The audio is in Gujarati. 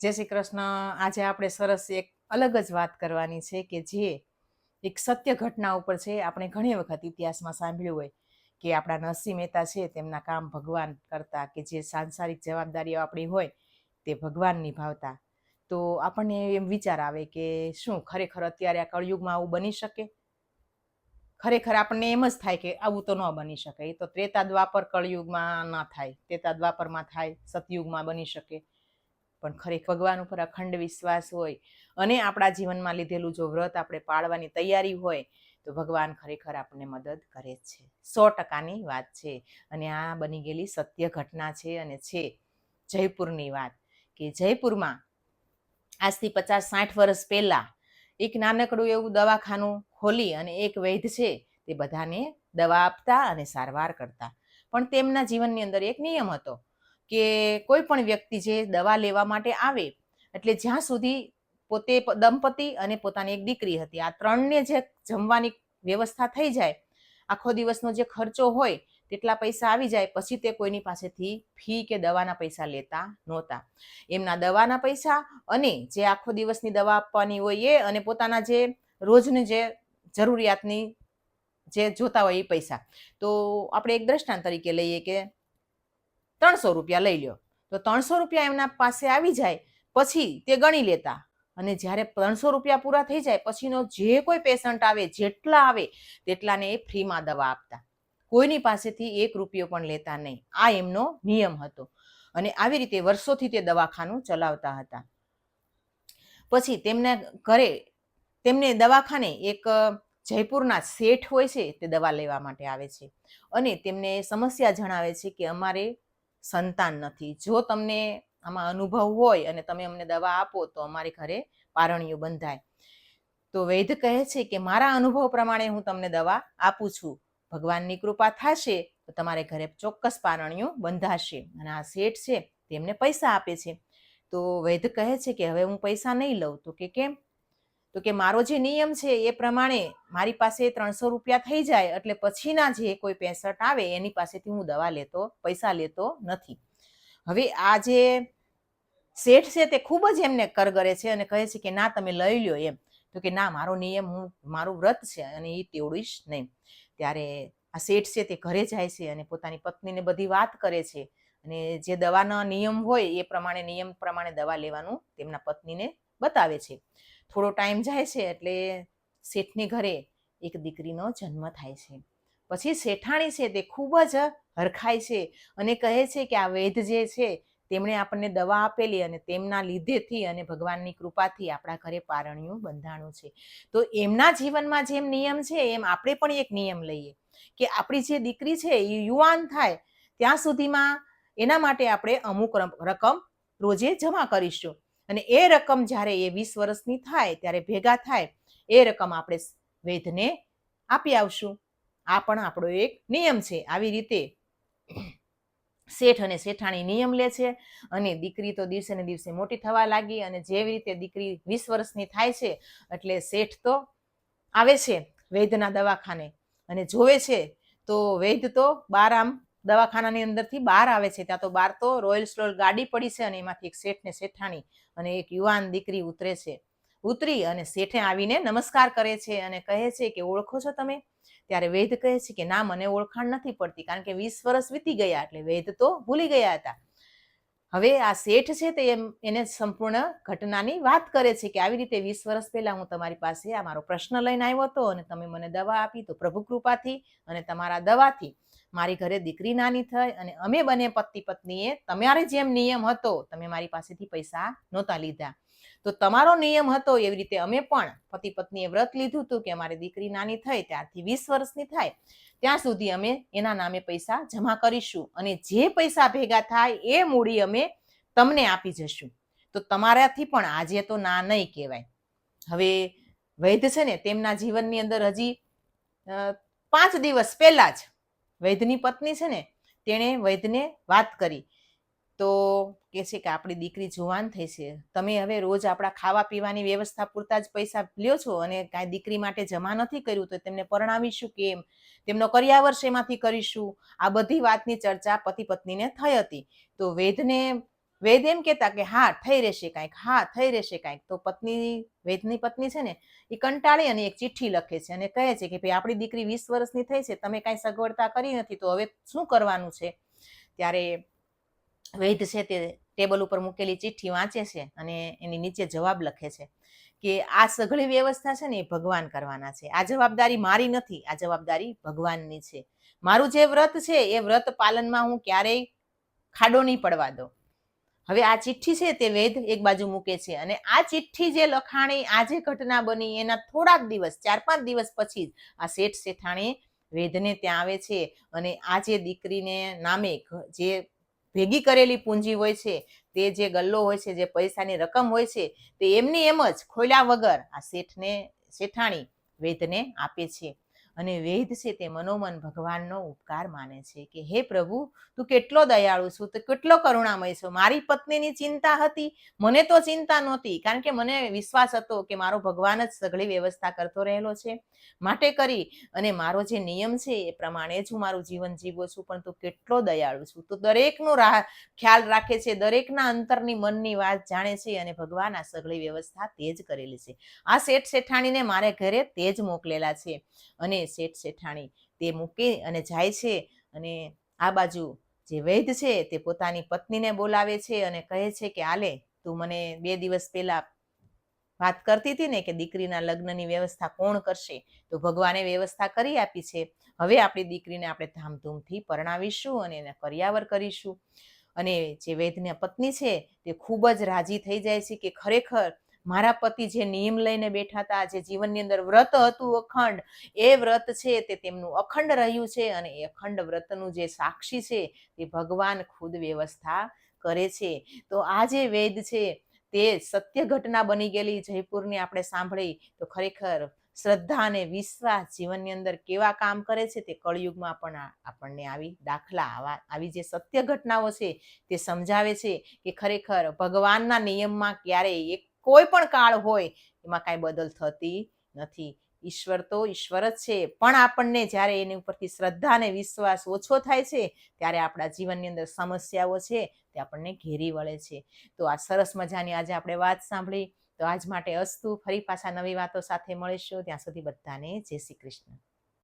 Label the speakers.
Speaker 1: જય શ્રી કૃષ્ણ. આજે આપણે સરસ એક અલગ જ વાત કરવાની છે કે જે એક સત્ય ઘટના ઉપર છે. આપણે ઘણી વખત ઇતિહાસમાં સાંભળ્યું હોય કે આપણા નરસિંહ મહેતા છે, તેમના કામ ભગવાન કરતા કે જે સાંસારિક જવાબદારીઓ આપણી હોય તે ભગવાન નિભાવતા. તો આપણને એમ વિચાર આવે કે શું ખરેખર અત્યારે આ કળયુગમાં આવું બની શકે? ખરેખર આપણને એમ જ થાય કે આવું તો ન બની શકે. એ તો ત્રેતા દ્વાપર કળયુગમાં ના થાય. ત્રેતા દ્વાપરમાં થાય, સતયુગમાં બની શકે. પણ ખરેખ ભગવાન ઉપર અખંડ વિશ્વાસ હોય અને આપણા જીવનમાં લીધેલું જો વ્રત આપણે પાળવાની તૈયારી હોય, તો ભગવાન ખરેખર આપણને મદદ કરે છે. સો ટકાની વાત છે અને આ બની ગયેલી સત્ય ઘટના છે અને છે જયપુરની વાત કે જયપુરમાં આજથી પચાસ સાઠ વર્ષ પહેલાં એક નાનકડું એવું દવાખાનું ખોલી અને એક વૈદ છે તે બધાને દવા આપતા અને સારવાર કરતા. પણ તેમના જીવનની અંદર એક નિયમ હતો કે કોઈ પણ વ્યક્તિ જે દવા લેવા માટે આવે, એટલે જ્યાં સુધી પોતે દંપતી અને પોતાની એક દીકરી હતી, આ ત્રણને જે જમવાની વ્યવસ્થા થઈ જાય, આખો દિવસનો જે ખર્ચો હોય, તેટલા પૈસા આવી જાય, પછી તે કોઈની પાસેથી ફી કે દવાના પૈસા લેતા નહોતા. એમના દવાના પૈસા અને જે આખો દિવસની દવા આપવાની હોય એ અને પોતાના જે રોજની જે જરૂરિયાતની જે જોતા હોય એ પૈસા. તો આપણે એક દ્રષ્ટાંત તરીકે લઈએ કે ત્રણસો રૂપિયા લઈ લ્યો. તો ત્રણસો રૂપિયા એમના પાસે આવી જાય, પછી તે ગણી લેતા. અને જ્યારે ત્રણસો રૂપિયા પૂરા થઈ જાય, પછીનો જે કોઈ પેશન્ટ આવે, જેટલા આવે, તેટલાને એ ફ્રીમાં દવા આપતા. કોઈની પાસેથી એક રૂપિયો પણ લેતા નહીં. આ એમનો નિયમ હતો. અને આવી રીતે વર્ષોથી તે દવાખાનું ચલાવતા હતા. પછી તેમના ઘરે, તેમને દવાખાને એક જયપુરના શેઠ હોય છે, તે દવા લેવા માટે આવે છે. અને તેમને સમસ્યા જણાવે છે કે અમારે સંતાન નથી. જો તમને આમાં અનુભવ હોય અને તમે અમને દવા આપો તો અમારે ઘરે પારણીયું બંધાય. તો વૈદ કહે છે કે, મારા અનુભવ પ્રમાણે હું તમને દવા આપું છું. ભગવાનની કૃપા થશે તો તમારે ઘરે ચોક્કસ પારણીયું બંધાશે. અને આ શેઠ છે તેમને પૈસા આપે છે. તો વૈદ કહે છે કે, હવે હું પૈસા નહીં લઉં. તો કે, કેમ? તો કે મારો જે નિયમ છે એ પ્રમાણે મારી પાસે ત્રણસો રૂપિયા થઈ જાય એટલે પછીના જે કોઈ પેશન્ટ આવે એની પાસેથી હું દવા લેતો, પૈસા લેતો નથી. હવે આ જે શેઠ છે તે ખૂબ જ એમને કરગરે છે અને કહે છે કે ના, તમે લઈ લ્યો એમ. તો કે ના, મારો નિયમ હું, મારું વ્રત છે અને એ તેવડીશ નહીં. ત્યારે આ શેઠ છે તે ઘરે જાય છે અને પોતાની પત્નીને બધી વાત કરે છે અને જે દવાના નિયમ હોય એ પ્રમાણે, નિયમ પ્રમાણે દવા લેવાનું તેમના પત્નીને બતાવે છે. થોડો ટાઈમ જાય છે એટલે શેઠની ઘરે એક દીકરીનો જન્મ થાય છે. પછી શેઠાણી છે તે ખૂબ જ હરખાય છે અને કહે છે કે આ વૈદ જે છે તેમણે આપણને દવા આપેલી અને તેમના લીધેથી અને ભગવાનની કૃપાથી આપણા ઘરે પારણિયું બંધાણું છે. તો એમના જીવનમાં જેમ નિયમ છે એમ આપણે પણ એક નિયમ લઈએ કે આપણી જે દીકરી છે એ યુવાન થાય ત્યાં સુધીમાં એના માટે આપણે અમુક રકમ રોજે જમા કરીશું. અને એ રકમ જ્યારે એ વીસ વર્ષની થાય, ત્યારે ભેગા થાય, એ રકમ આપણે વૈધને આપી આવશું. આ પણ આપણો એક નિયમ છે. આવી રીતે શેઠ અને શેઠાણી નિયમ લે છે અને દીકરી તો દિવસે ને દિવસે મોટી થવા લાગી અને જેવી રીતે દીકરી વીસ વર્ષની થાય છે, એટલે શેઠ તો આવે છે વૈદ્યના દવાખાને અને જોવે છે, તો વૈદ્ય તો બાર આમ દવાખાનાની અંદરથી બહાર આવે છે. ત્યાં તો બહાર તો રોયલ સ્લોલ ગાડી પડી છે અને એમાંથી એક શેઠ ને શેઠાણી અને એક યુવાન દીકરી ઉતરે છે. ઉતરી અને શેઠે આવીને નમસ્કાર કરે છે અને કહે છે કે, ઓળખો છો તમે? ત્યારે વૈદ કહે છે કે, ના, મને ઓળખાણ નથી પડતી, કારણ કે વીસ વર્ષ વીતી ગયા એટલે વૈદ તો ભૂલી ગયા હતા. હવે આ શેઠ છે તે એમ, એને સંપૂર્ણ ઘટનાની વાત કરે છે કે, આવી રીતે વીસ વર્ષ પહેલા હું તમારી પાસે આ મારો પ્રશ્ન લઈને આવ્યો હતો અને તમે મને દવા આપી, તો પ્રભુ કૃપાથી અને તમારા દવાથી મારી ઘરે દીકરી નાની થઈ અને અમે બંને પતિ પત્નીએ, તમારે જેમ નિયમ હતો, તમે મારી પાસેથી પૈસા નહોતા લીધા. તો તમારો નિયમ હતો એવી રીતે અમે પણ પતિ પત્નીએ વ્રત લીધું હતું કે અમારી દીકરી નાની થઈ, ત્યારથી વીસ વર્ષની થાય. ત્યાં સુધી અમે એના નામે પૈસા જમા કરીશું અને જે પૈસા ભેગા થાય એ મૂડી અમે તમને આપી જશું. તો તમારાથી પણ આજે તો ના નહીં કહેવાય. હવે વૈદ્ય છે ને, તેમના જીવનની અંદર હજી પાંચ દિવસ પહેલા જ વૈદ્યની પત્ની છે ને, તેણે વૈદ્યને વાત કરી. તો કે છે કે આપણી દીકરી જુવાન થઈ છે. તમે હવે રોજ આપણા ખાવા પીવાની વ્યવસ્થા પૂરતા જ પૈસા લ્યો છો અને કાંઈ દીકરી માટે જમા નથી કર્યું તો તેમને પરણાવીશું કેમ? તેમનો કર્યાવર શેમાંથી કરીશું? આ બધી વાતની ચર્ચા પતિ પત્નીને થઈ હતી. તો વેદને વેદ એમ કહેતા કે હા, થઈ રહેશે કાંઈક, હા, થઈ રહેશે કાંઈક. તો પત્ની, વેદની પત્ની છે ને એ કંટાળી અને એક ચિઠ્ઠી લખે છે અને કહે છે કે ભાઈ આપણી દીકરી વીસ વર્ષની થઈ છે, તમે કાંઈ સગવડતા કરી નથી, તો હવે શું કરવાનું છે? ત્યારે વૈદ છે તે ટેબલ ઉપર મૂકેલી ચિઠ્ઠી વાંચે છે અને એની નીચે જવાબ લખે છે કે આ સઘળી વ્યવસ્થા છે ને એ ભગવાન કરવાના છે. આ જવાબદારી મારી નથી, આ જવાબદારી ભગવાનની છે. મારું જે વ્રત છે એ વ્રત પાલનમાં હું ક્યારેય ખાડો નહીં પડવા દો હવે આ ચિઠ્ઠી છે તે વેદ એક બાજુ મૂકે છે અને આ ચિઠ્ઠી જે લખાણી આ જે ઘટના બની એના થોડાક દિવસ, ચાર પાંચ દિવસ પછી જ આ શેઠ શેઠાણી વેદને ત્યાં આવે છે અને આ જે દીકરીને નામે જે ભેગી કરેલી પૂંજી હોય છે, તે જે ગલ્લો હોય છે, જે પૈસાની રકમ હોય છે, તે એમની એમ જ ખોલ્યા વગર આ શેઠને, શેઠાણી વેદને આપે છે. અને વેદ છે તે મનોમન ભગવાનનો ઉપકાર માને છે કે, હે પ્રભુ, તું કેટલો દયાળુ છું, તો કેટલો કરુણામય છો. મારી પત્નીની ચિંતા હતી, મને તો ચિંતા નહોતી. કારણ કે મને વિશ્વાસ હતો કે મારો ભગવાન જ સઘળી વ્યવસ્થા કરતો રહેલો છે. માટે કરી અને મારો જે નિયમ છે એ પ્રમાણે જ હું મારું જીવન જીવો છું. પણ તું કેટલો દયાળુ છું. તું દરેકનો રાહ ખ્યાલ રાખે છે, દરેકના અંતરની મનની વાત જાણે છે અને ભગવાન આ સઘળી વ્યવસ્થા તે જ કરેલી છે. આ શેઠ શેઠાણીને મારે ઘરે તે જ મોકલેલા છે. અને શેઠ શેઠાણી તે મૂકી અને જાય છે અને આ બાજુ જે વૈદ છે તે પોતાની પત્નીને બોલાવે છે અને કહે છે કે, આલે, તું મને બે દિવસ પહેલા વાત કરતી હતી ને કે દીકરીના લગ્નની વ્યવસ્થા કોણ કરશે? તો ભગવાને વ્યવસ્થા કરી આપી છે. હવે આપણી દીકરીને આપણે ધામધૂમથી પરણાવીશું અને એને કર્યાવર કરીશું. અને જે વૈદની પત્ની છે તે ખૂબ જ રાજી થઈ જાય છે કે ખરેખર મારા પતિ જે નિયમ લઈને બેઠા હતા, જે જીવનની અંદર વ્રત હતું અખંડ, એ વ્રત છે તે તેમનું અખંડ રહ્યું છે અને એ અખંડ વ્રતનું જે સાક્ષી છે તે ભગવાન ખુદ વ્યવસ્થા કરે છે. તો આ જે વેદ છે તે સત્ય ઘટના બની ગયેલી જયપુરની આપણે સાંભળી, તો ખરેખર શ્રદ્ધા અને વિશ્વાસ જીવનની અંદર કેવા કામ કરે છે તે કળયુગમાં પણ આપણને આવી દાખલા આવા, આવી જે સત્ય ઘટનાઓ છે તે સમજાવે છે કે ખરેખર ભગવાનના નિયમમાં ક્યારેય એક કોઈ પણ કાળ હોય, એમાં કાંઈ બદલ થતી નથી. ઈશ્વર તો ઈશ્વર જ છે, પણ આપણને જ્યારે એની ઉપરથી શ્રદ્ધા અને વિશ્વાસ ઓછો થાય છે, ત્યારે આપણા જીવનની અંદર સમસ્યાઓ છે, તે આપણને ઘેરી વળે છે. તો આ સરસ મજાની આજે આપણે વાત સાંભળી. તો આજ માટે અસ્તુ. ફરી પાછા નવી વાતો સાથે મળીશું. ત્યાં સુધી બધાને જય શ્રી કૃષ્ણ.